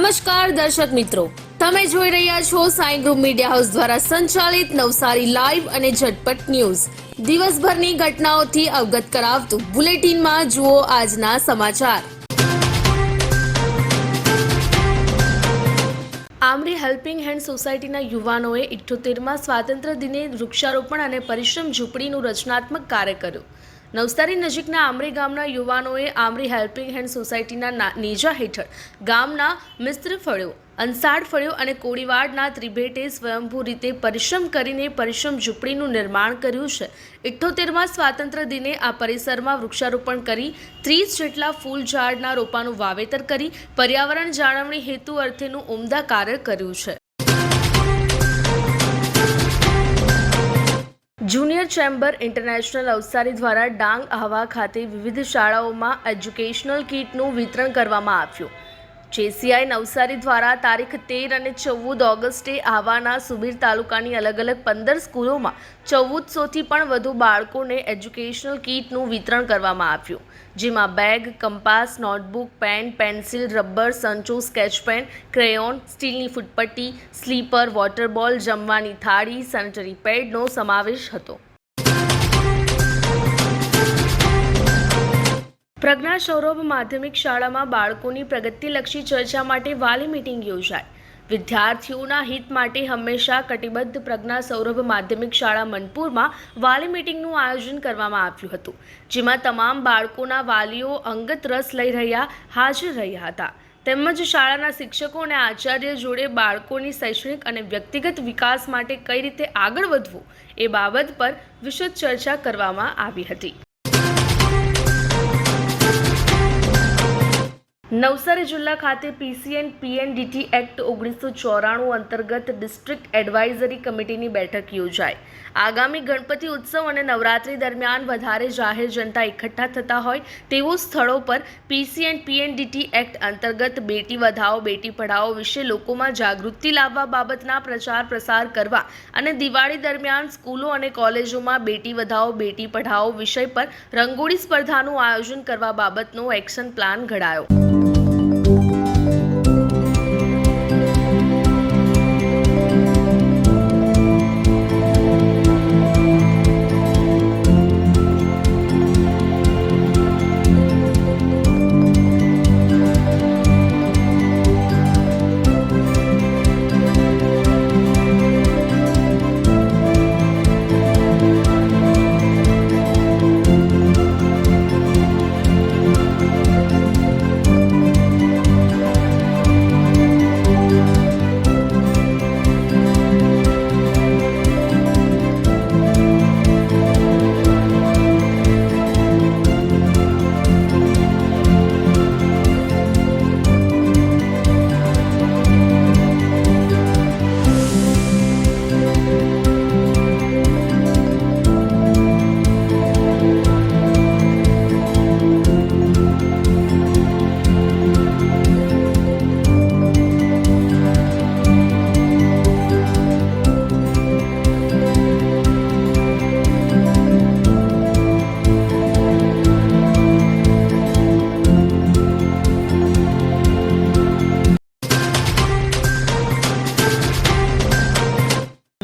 નમસ્કાર દર્શક મિત્રો. તમે જોઈ રહ્યા છો સાઈ ગ્રુપ મીડિયા હાઉસ દ્વારા સંચાલિત નવસારી લાઈવ અને ઝટપટ ન્યૂઝ. દિવસભરની ઘટનાઓથી અવગત કરાવતું બુલેટિનમાં જુઓ આજના સમાચાર. આમરી હેલ્પિંગ હેન્ડ સોસાયટીના યુવાનોએ ઇઠ્ઠોતેરમાં સ્વાતંત્ર્ય દિને વૃક્ષારોપણ અને પરિશ્રમ ઝૂંપડીનું રચનાત્મક કાર્ય કર્યું. નવસારી નજીકના આમરી ગામના યુવાનોએ આમરી હેલ્પિંગ હેન્ડ સોસાયટીના નેજા હેઠળ ગામના મિસ્ત્ર ફળ્યો અંસાડ ફળ્યો અને કોળીવાડના ત્રિભેટે સ્વયંભૂ રીતે પરિશ્રમ કરીને પરિશ્રમ ઝૂંપડીનું નિર્માણ કર્યું છે. ઇઠ્ઠોતેરમાં સ્વાતંત્ર્ય દિને આ પરિસરમાં વૃક્ષારોપણ કરી, ત્રીસ જેટલા ફૂલ ઝાડના રોપાનું વાવેતર કરી, પર્યાવરણ જાળવણી હેતુ અર્થેનું ઉમદા કાર્ય કર્યું છે. જુનિયર ચેમ્બર ઇન્ટરનેશનલ અવસારી દ્વારા ડાંગ આહવા ખાતે વિવિધ શાળાઓમાં એજ્યુકેશનલ કીટનું વિતરણ કરવામાં આવ્યું. જેસીઆઈ નવસારી દ્વારા તારીખ તેર અને ચૌદ ઓગસ્ટે આવાના સુબીર તાલુકાની અલગ અલગ પંદર સ્કૂલોમાં ચૌદસોથી પણ વધુ બાળકોને એજ્યુકેશનલ કીટનું વિતરણ કરવામાં આવ્યું. જેમાં bag, compass, notebook, pen, pencil, rubber, સંચો, sketch pen, crayon, સ્ટીલની ફૂટપટ્ટી, સ્લીપર વોટર બોલ જમવાની થાળી, સેનિટરી પેડનો સમાવેશ હતો. પ્રજ્ઞા સૌરભ માધ્યમિક શાળામાં બાળકોની પ્રગતિલક્ષી ચર્ચા માટે વાલી મિટિંગ યોજાઈ. વિદ્યાર્થીઓના હિત માટે હંમેશા કટિબદ્ધ પ્રજ્ઞા સૌરભ માધ્યમિક શાળા મનપુરમાં વાલી મીટિંગનું આયોજન કરવામાં આવ્યું હતું, જેમાં તમામ બાળકોના વાલીઓ અંગત રસ લઈ રહ્યા, હાજર રહ્યા હતા. તેમજ શાળાના શિક્ષકો અને આચાર્ય જોડે બાળકોની શૈક્ષણિક અને વ્યક્તિગત વિકાસ માટે કઈ રીતે આગળ વધવું, એ બાબત પર વિશદ ચર્ચા કરવામાં આવી હતી. નવસારી જિલ્લા ખાતે પીસીએન પીએનડીટી એક્ટ ઓગણીસો ચોરાણું અંતર્ગત ડિસ્ટ્રિક્ટ એડવાઇઝરી કમિટીની બેઠક યોજાઈ. આગામી ગણપતિ ઉત્સવ અને નવરાત્રી દરમિયાન વધારે જાહેર જનતા એકઠા થતા હોય તેવો સ્થળો પર પીસીએન પીએનડીટી એક્ટ અંતર્ગત બેટી વધાવો, બેટી પઢાઓ વિશે લોકોમાં જાગૃતિ લાવવા બાબતના પ્રચાર પ્રસાર કરવા અને દિવાળી દરમિયાન સ્કૂલો અને કોલેજોમાં બેટી વધાવો, બેટી પઢાઓ વિષય પર રંગોળી સ્પર્ધાનું આયોજન કરવા બાબતનો એક્શન પ્લાન ઘડાયો.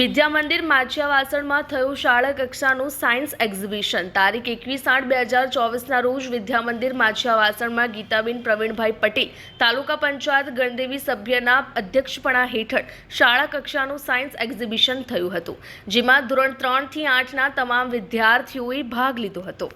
વિદ્યા મંદિર માછિયાવાસણમાં થયું શાળા કક્ષાનું સાયન્સ એક્ઝિબિશન. તારીખ એકવીસ આઠ બે હજાર ચોવીસના રોજ વિદ્યા મંદિર માછિયાવાસણમાં ગીતાબેન પ્રવીણભાઈ પટેલ, તાલુકા પંચાયત ગણદેવી સભ્યના અધ્યક્ષપણા હેઠળ શાળા કક્ષાનું સાયન્સ એક્ઝિબિશન થયું હતું, જેમાં ધોરણ ત્રણથી આઠના તમામ વિદ્યાર્થીઓએ ભાગ લીધો હતો.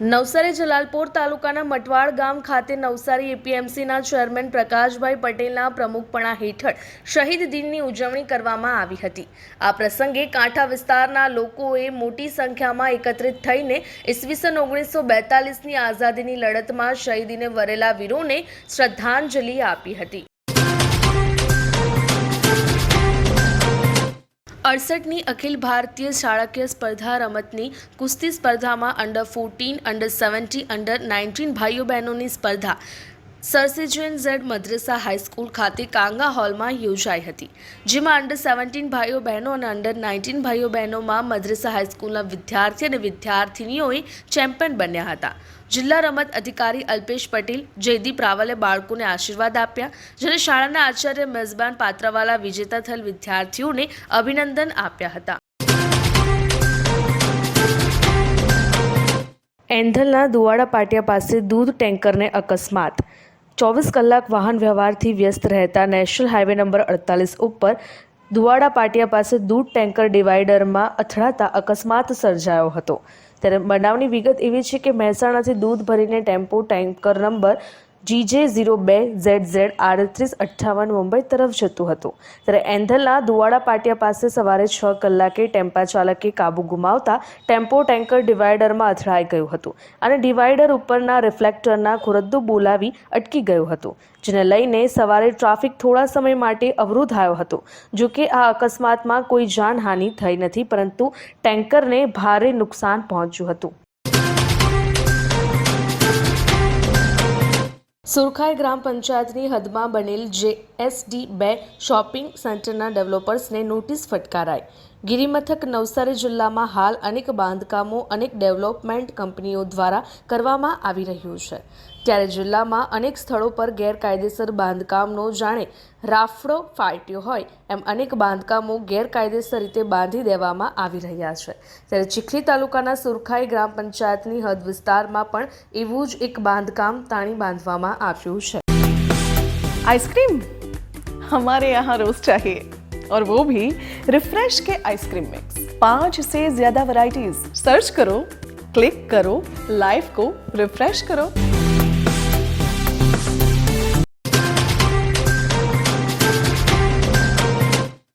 નવસારી જલાલપોર તાલુકાના મટવાડ ગામ ખાતે નવસારી એપીએમસીના ચેરમેન પ્રકાશભાઈ પટેલના પ્રમુખપણા હેઠળ શહીદ દિનની ઉજવણી કરવામાં આવી હતી. આ પ્રસંગે કાંઠા વિસ્તારના લોકોએ મોટી સંખ્યામાં એકત્રિત થઈને ઈસવીસન ઓગણીસો બેતાલીસની આઝાદીની લડતમાં શહીદીને વરેલા વીરોને શ્રદ્ધાંજલિ આપી હતી. અડસઠની અખિલ ભારતીય શાળાકીય સ્પર્ધા રમતની કુસ્તી સ્પર્ધામાં under fourteen under seventy under nineteen ભાઈઓ બહેનોની સ્પર્ધા સરસીજેન ઝેડ મદ્રેસા હાઈસ્કૂલ ખાતે કાંગા હોલમાં યોજાઈ હતી, જેમાં અંડર સેવન્ટીન ભાઈઓ બહેનો અને અંડર નાઇન્ટીન ભાઈઓ બહેનોમાં મદ્રેસા હાઈસ્કૂલના વિદ્યાર્થી અને વિદ્યાર્થિનીઓએ ચેમ્પિયન બન્યા હતા. જિલ્લા રમત અધિકારી અલ્પેશ પટેલ, જયદીપ રાવલે બાળકોને આશીર્વાદ આપ્યા જ્યારે શાળાના આચાર્ય મેઝબાન પાત્રાવાલા વિજેતા થયેલ વિદ્યાર્થીઓને અભિનંદન આપ્યા હતા. એંધલના દુવાડા પાટિયા પાસે દૂધ ટેન્કરને અકસ્માત ચોવીસ કલાક વાહન વ્યવહારથી વ્યસ્ત રહેતા નેશનલ હાઈવે નંબર અડતાલીસ ઉપર દુવાડા પાટિયા પાસે દૂધ ટેન્કર ડિવાઈડરમાં અથડાતા અકસ્માત સર્જાયો હતો. ત્યારે બનાવની વિગત એવી છે કે મહેસાણાથી દૂધ ભરીને tempo tanker number GJ zero બે ઝેડ ઝેડ આડત્રીસ અઠ્ઠાવન મુંબઈ તરફ જતું હતું. ત્યારે એન્ધલના દુવાડા પાટિયા પાસે સવારે છ કલાકે ટેમ્પા ચાલકે કાબુ ગુમાવતા ટેમ્પો ટેન્કર ડિવાઈડરમાં અથડાઈ ગયું હતું અને ડિવાઈડર ઉપરના રિફ્લેક્ટરના ખુરદ્દુ બોલાવી અટકી ગયું હતું, જેને લઈને સવારે ટ્રાફિક થોડા સમય માટે અવરોધાયો હતો. જો કે આ અકસ્માતમાં કોઈ જાનહાનિ થઈ નથી, પરંતુ ટેન્કરને ભારે નુકસાન પહોંચ્યું હતું. સુરખાઈ ગ્રામ પંચાયતની હદમાં બનેલ જે એસડી બે શોપિંગ સેન્ટરના ડેવલપર્સને નોટિસ ફટકારાઈ. ગિરિમથક નવસારી જિલ્લામાં હાલ અનેક બાંધકામો, અનેક ડેવલપમેન્ટ કંપનીઓ દ્વારા કરવામાં આવી રહ્યું છે. ત્યારે જિલ્લામાં અનેક સ્થળો પર ગેરકાયદેસર બાંધકામનો જાણે રાફડો ફાટ્યો હોય એમ અનેક બાંધકામો ગેરકાયદેસર રીતે બાંધી દેવામાં આવી રહ્યા છે. ત્યારે ચીખલી તાલુકાના સુરખાઈ ગ્રામ પંચાયતની હદ વિસ્તારમાં પણ એવું જ એક બાંધકામ તાણી બાંધવામાં આવ્યું છે. આઈસ્ક્રીમ? અમારે યહાં રોજ ચાહીએ. और वो भी रिफ्रेश के आइसक्रीम मिक्स पांच से ज्यादा वैरायटीज सर्च करो क्लिक करो लाइफ को रिफ्रेश करो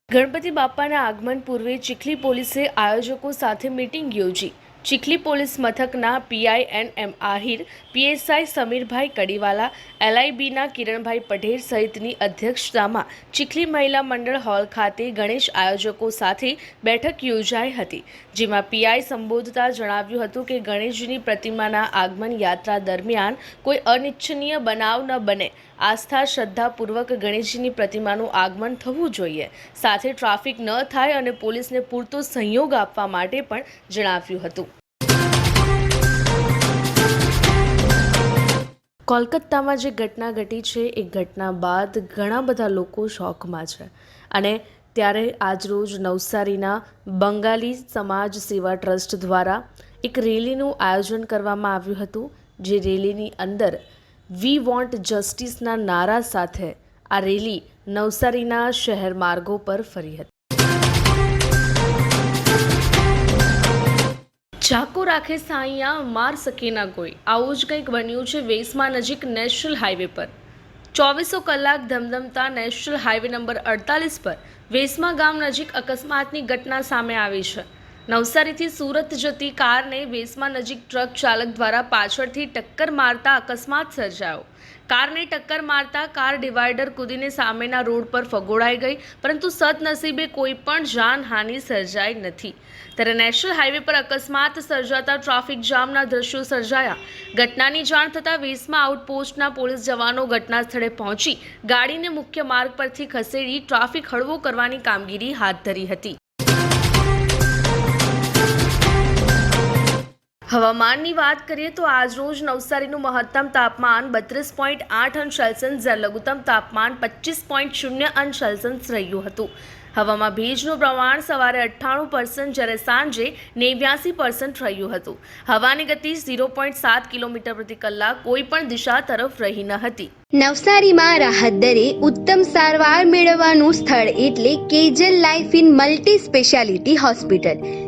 ગણપતિ બાપાના આગમન પૂર્વે ચીખલી પોલીસે આયોજકો સાથે મીટિંગ યોજી ચીખલી પોલીસ મથકના PI N M Ahir PSI Sameerbhai Kadiwala એલઆઈબીના Kiranbhai Patel સહિતની અધ્યક્ષતામાં ચીખલી મહિલા મંડળ હોલ ખાતે ગણેશ આયોજકો સાથે બેઠક યોજાઈ હતી, જેમાં પીઆઈ સંબોધતા જણાવ્યું હતું કે ગણેશજીની પ્રતિમાના આગમન યાત્રા દરમિયાન કોઈ અનિચ્છનીય બનાવ ન બને. આસ્થા શ્રદ્ધાપૂર્વક ગણેશજીની પ્રતિમાનું આગમન થવું જોઈએ. સાથે ટ્રાફિક ન થાય અને પોલીસને પૂરતો સહયોગ આપવા માટે પણ જણાવ્યું હતું. કોલકાતામાં જે ઘટના ઘટી છે, એ ઘટના બાદ ઘણા બધા લોકો શોકમાં છે. અને ત્યારે આજરોજ નવસારીના બંગાળી સમાજ સેવા ટ્રસ્ટ દ્વારા એક રેલીનું આયોજન કરવામાં આવ્યું હતું, જે રેલીની અંદર વી વોન્ટ જસ્ટિસના નારા સાથે આ રેલી નવસારીના શહેર માર્ગો પર ફરી હતી. ચાકો રાખે સાઈયા, માર સકીના કોઈ. આવું જ કંઈક બન્યું છે વેસમાં નજીક નેશનલ હાઈવે પર. ચોવીસો કલાક ધમધમતા નેશનલ હાઈવે નંબર અડતાલીસ પર. વેસમા ગામ નજીક અકસ્માતની ઘટના સામે આવી છે. નવસારીથી સુરત જતી કારને વેસમા નજીક ટ્રક ચાલક દ્વારા પાછળથી ટક્કર મારતા અકસ્માત સર્જાયો. કારને ટક્કર મારતા કાર ડિવાઈડર કૂદીને સામેના રોડ પર ફગોળાઈ ગઈ, પરંતુ સદનસીબે કોઈ પણ જાનહાનિ સર્જાઈ નથી. ત્યારે નેશનલ હાઈવે પર અકસ્માત સર્જાતા ટ્રાફિક જામના દ્રશ્યો સર્જાયા. ઘટનાની જાણ થતાં વેસમાં આઉટપોસ્ટના પોલીસ જવાનો ઘટના સ્થળે પહોંચી, ગાડીને મુખ્ય માર્ગ પરથી ખસેડી ટ્રાફિક હળવો કરવાની કામગીરી હાથ ધરી હતી. હવામાનની વાત કરીએ તો આજરોજ નવસારીનું મહત્તમ તાપમાન બત્રીસ પોઈન્ટ આઠ અંશ સેલ્સિયસ જ્યારે લઘુત્તમ તાપમાન પચીસ પોઈન્ટ શૂન્ય અંશ સેલ્સિયસ રહ્યું હતું. હવામાં ભેજનું પ્રમાણ સવારે અઠ્ઠાણું પર્સન્ટ જ્યારે સાંજે નેવ્યાસી પર્સન્ટ રહ્યું હતું. હવાની ગતિ ઝીરો પોઈન્ટ સાત કિલોમીટર પ્રતિ કલાક કોઈ પણ દિશા તરફ રહી ન હતી. નવસારીમાં રાહત દરે ઉત્તમ સારવાર મેળવવાનું સ્થળ એટલે Kejal life in multi speciality hospital.